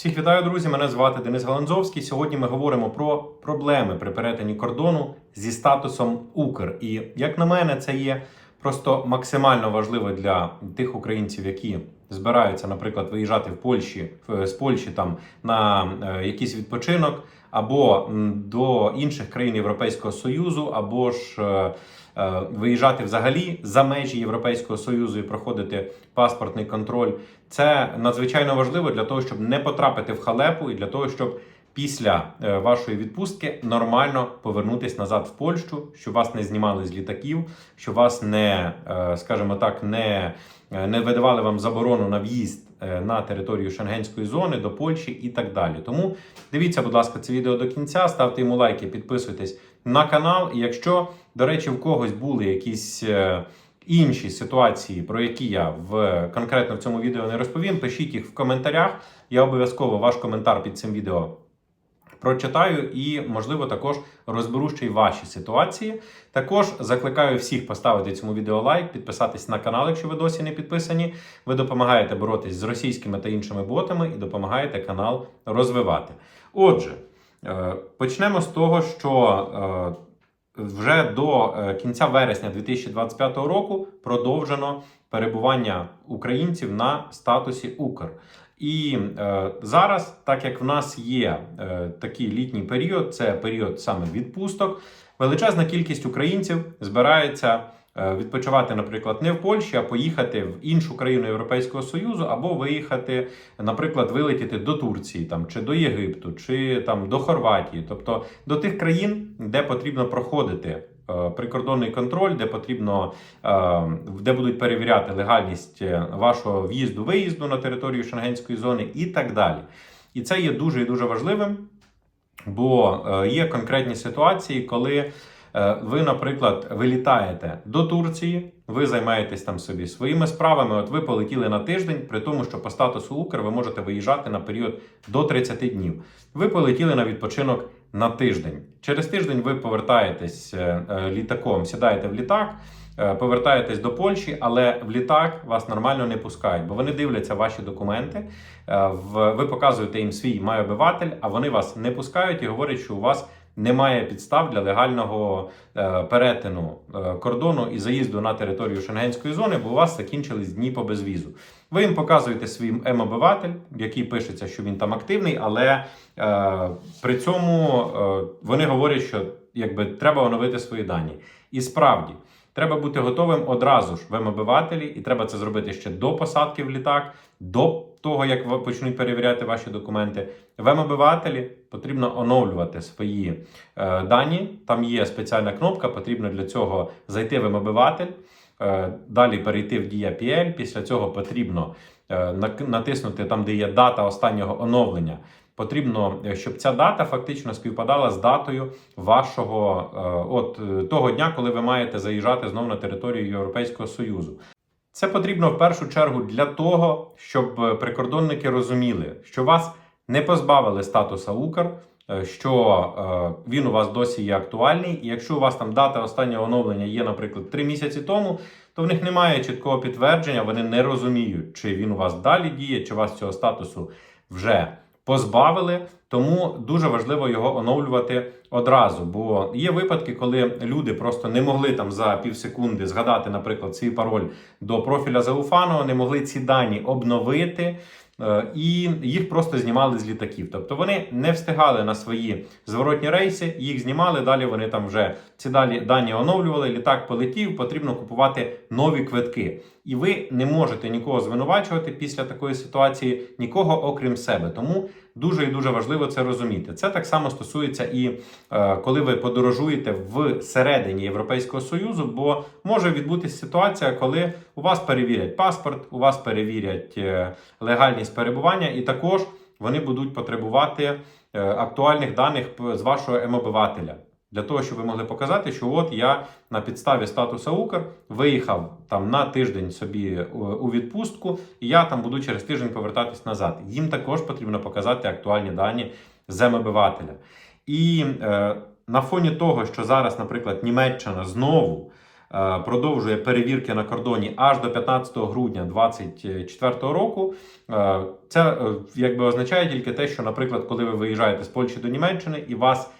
Всіх вітаю, друзі! Мене звати Денис Галанзовський. Сьогодні ми говоримо про проблеми при перетині кордону зі статусом Укр. І як на мене, це є просто максимально важливо для тих українців, які збираються, наприклад, виїжджати в Польщі в- з Польщі там на е, якийсь відпочинок, або до інших країн Європейського Союзу, або ж е, е, виїжджати взагалі за межі Європейського Союзу і проходити паспортний контроль. Це надзвичайно важливо для того, щоб не потрапити в халепу, і для того, щоб після е, вашої відпустки нормально повернутися назад в Польщу, щоб вас не знімали з літаків, щоб вас не, е, скажімо так, не, е, не видавали вам заборону на в'їзд на територію Шенгенської зони до Польщі і так далі. Тому дивіться, будь ласка, це відео до кінця, ставте йому лайки, підписуйтесь на канал. І якщо, до речі, в когось були якісь. інші ситуації, про які я в конкретно в цьому відео не розповім, пишіть їх в коментарях. Я обов'язково ваш коментар під цим відео прочитаю і, можливо, також розберу ще й ваші ситуації. Також закликаю всіх поставити цьому відео лайк, підписатись на канал, якщо ви досі не підписані. Ви допомагаєте боротись з російськими та іншими ботами і допомагаєте канал розвивати. Отже, е, почнемо з того, що. е, вже до е, кінця вересня 2025 року продовжено перебування українців на статусі Укр. І е, зараз, так як в нас є е, такий літній період, це період саме відпусток, величезна кількість українців збирається е, відпочивати, наприклад, не в Польщі, а поїхати в іншу країну Європейського Союзу, або виїхати, наприклад, вилетіти до Турції, там чи до Єгипту, чи там до Хорватії, тобто до тих країн, де потрібно проходити. Е, Прикордонний контроль, де потрібно, е, де будуть перевіряти легальність е, вашого в'їзду-виїзду на територію Шенгенської зони і так далі. І це є дуже і дуже важливим, бо є конкретні ситуації, коли ви, наприклад, вилітаєте до Турції, ви займаєтесь там собі своїми справами. От ви полетіли на тиждень, при тому, що по статусу Укр ви можете виїжджати на період до 30 днів. Ви полетіли на відпочинок на тиждень. Через тиждень ви повертаєтесь е, е, літаком, сідаєте в літак. е, Повертаєтесь до Польщі, але в літак вас нормально не пускають, бо вони дивляться ваші документи. Ви показуєте їм свій майобиватель, а вони вас не пускають і говорять, що у вас немає підстав для легального е, перетину е, кордону і заїзду на територію Шенгенської зони, бо у вас закінчились дні по безвізу. Ви їм показуєте свій М-обиватель, який пишеться, що він там активний, але е, при цьому е, вони говорять, що якби треба оновити свої дані. І справді. Треба бути готовим одразу ж в М-обивателі, і треба це зробити ще до посадки в літак, до того, як ви почнуть перевіряти ваші документи. В М-обивателі потрібно оновлювати свої е, дані. Там є спеціальна кнопка, потрібно для цього зайти в М-обиватель, е, далі перейти в Дія. Після цього потрібно е, натиснути там, де є дата останнього оновлення. Потрібно, е, щоб ця дата фактично співпадала з датою вашого е, от е, того дня, коли ви маєте заїжджати знову на територію Європейського Союзу. Це потрібно в першу чергу для того, щоб е, прикордонники розуміли, що вас не позбавили статуса Укр, е, що е, він у вас досі є актуальний. І якщо у вас там дата останнього оновлення є, наприклад, 3 місяці тому, то в них немає чіткого підтвердження, вони не розуміють, чи він у вас далі діє, чи у вас цього статусу вже позбавили. Тому дуже важливо його оновлювати одразу. Бо є випадки, коли люди просто не могли там за півсекунди згадати, наприклад, свій пароль до профіля Зауфаного, не могли ці дані обновити. е, І їх просто знімали з літаків. Тобто вони не встигали на свої зворотні рейси, їх знімали. Далі вони там вже ці далі дані оновлювали. Літак полетів, потрібно купувати нові квитки. І ви не можете нікого звинувачувати після такої ситуації, нікого окрім себе. Тому дуже і дуже важливо це розуміти. Це так само стосується і е, коли ви подорожуєте в середині Європейського Союзу, бо може відбутися ситуація, коли у вас перевірять паспорт, у вас перевірять е, легальність перебування, і також вони будуть потребувати е, актуальних даних з вашого М-обивателя. Для того, щоб ви могли показати, що от я на підставі статуса Укр виїхав там на тиждень собі е, у відпустку, і я там буду через тиждень повертатись назад. Їм також потрібно показати актуальні дані земобивателя. І е, на фоні того, що зараз, наприклад, Німеччина знову е, продовжує перевірки на кордоні аж до 15 грудня 2024 року. Е, Це якби означає тільки те, що, наприклад, коли ви виїжджаєте з Польщі до Німеччини і вас.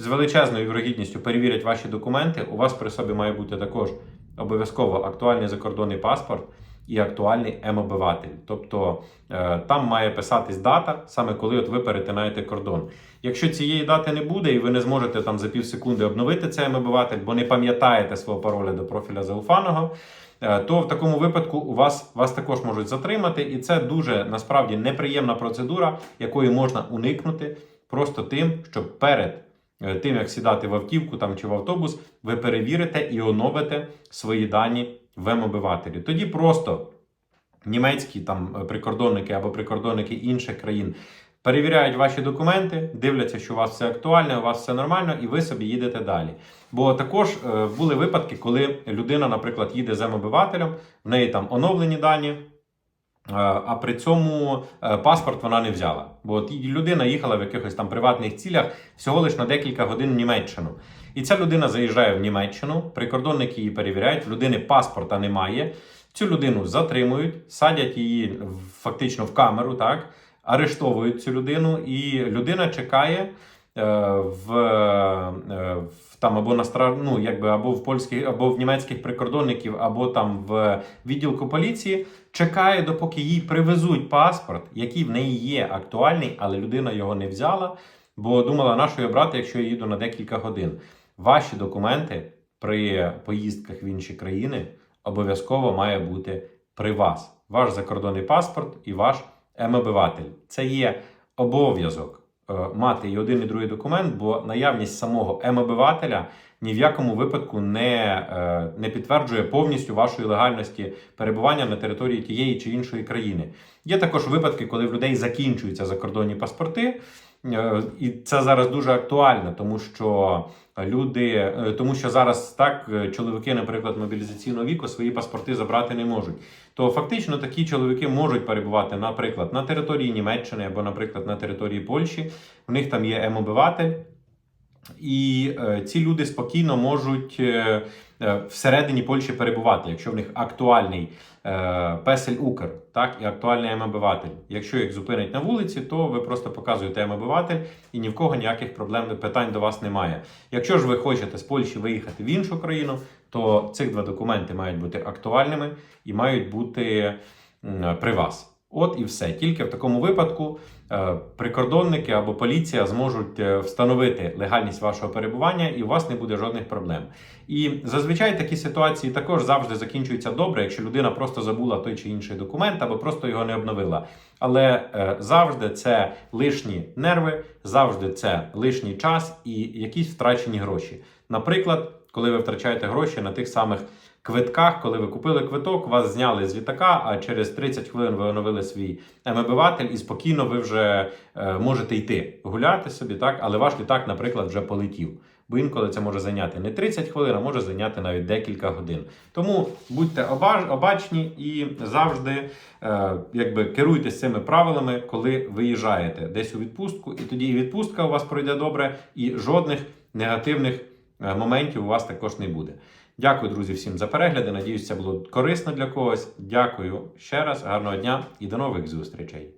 З величезною вірогідністю перевірять ваші документи, у вас при собі має бути також обов'язково актуальний закордонний паспорт і актуальний М-обиватель. Тобто е, там має писатись дата, саме коли от ви перетинаєте кордон. Якщо цієї дати не буде, і ви не зможете там за пів секунди обновити цей М-обиватель, бо не пам'ятаєте свого пароля до профіля зауфаного, е, то в такому випадку у вас вас також можуть затримати, і це дуже насправді неприємна процедура, якої можна уникнути просто тим, щоб перед е, тим як сідати в автівку там чи в автобус, ви перевірите і оновите свої дані в М-обивателі. Тоді просто німецькі там е, прикордонники або прикордонники інших країн перевіряють ваші документи, дивляться, що у вас все актуальне, у вас все нормально, і ви собі їдете далі. Бо також е, були випадки, коли людина, наприклад, їде з М-обивателем, в неї там оновлені дані. А при цьому е, паспорт вона не взяла. Бо людина їхала в якихось там приватних цілях всього лиш на декілька годин в Німеччину. І ця людина заїжджає в Німеччину, прикордонники її перевіряють, в людини паспорта немає. Цю людину затримують, садять її фактично в камеру, так, арештовують цю людину, і людина чекає в, е, в там або на ну, якби або в польських, або в німецьких прикордонників, або там в відділку поліції. Чекає, допоки їй привезуть паспорт, який в неї є актуальний, але людина його не взяла, бо думала, на що його брати, якщо я їду на декілька годин. Ваші документи при поїздках в інші країни обов'язково має бути при вас. Ваш закордонний паспорт і ваш М-обиватель. Це є обов'язок е, мати і один, і другий документ, бо наявність самого М-обивателя ні в якому випадку не, е, не підтверджує повністю вашої легальності перебування на території тієї чи іншої країни. Є також випадки, коли в людей закінчуються закордонні паспорти. Е, І це зараз дуже актуально, тому що люди, е, тому що зараз так е, чоловіки, наприклад, мобілізаційного віку свої паспорти забрати не можуть. То фактично такі чоловіки можуть перебувати, наприклад, на території Німеччини або, наприклад, на території Польщі. У них там є М-обиватель. І ці люди спокійно можуть всередині Польщі перебувати, якщо в них актуальний е, песель Укр, так і актуальний М-обиватель. Якщо їх зупинять на вулиці, то ви просто показуєте М-обиватель і ні в кого ніяких проблем питань до вас немає. Якщо ж ви хочете з Польщі виїхати в іншу країну, то цих два документи мають бути актуальними і мають бути при вас. От і все. Тільки в такому випадку е, прикордонники або поліція зможуть е, встановити легальність вашого перебування, і у вас не буде жодних проблем. І зазвичай такі ситуації також завжди закінчуються добре, якщо людина просто забула той чи інший документ або просто його не обновила. Але е, завжди це лишні нерви, завжди це лишній час і якісь втрачені гроші. Наприклад, коли ви втрачаєте гроші на тих самих квитках, коли ви купили квиток, вас зняли з літака, а через 30 хвилин ви оновили свій ем-обиватель і спокійно ви вже е, можете йти гуляти собі, так, але ваш літак, наприклад, вже полетів. Бо інколи це може зайняти не 30 хвилин, а може зайняти навіть декілька годин. Тому будьте обачні і завжди е, якби керуйтесь цими правилами, коли виїжджаєте десь у відпустку, і тоді і відпустка у вас пройде добре, і жодних негативних е, моментів у вас також не буде. Дякую, друзі, всім за перегляди. Надіюсь, це було корисно для когось. Дякую ще раз, гарного дня і до нових зустрічей.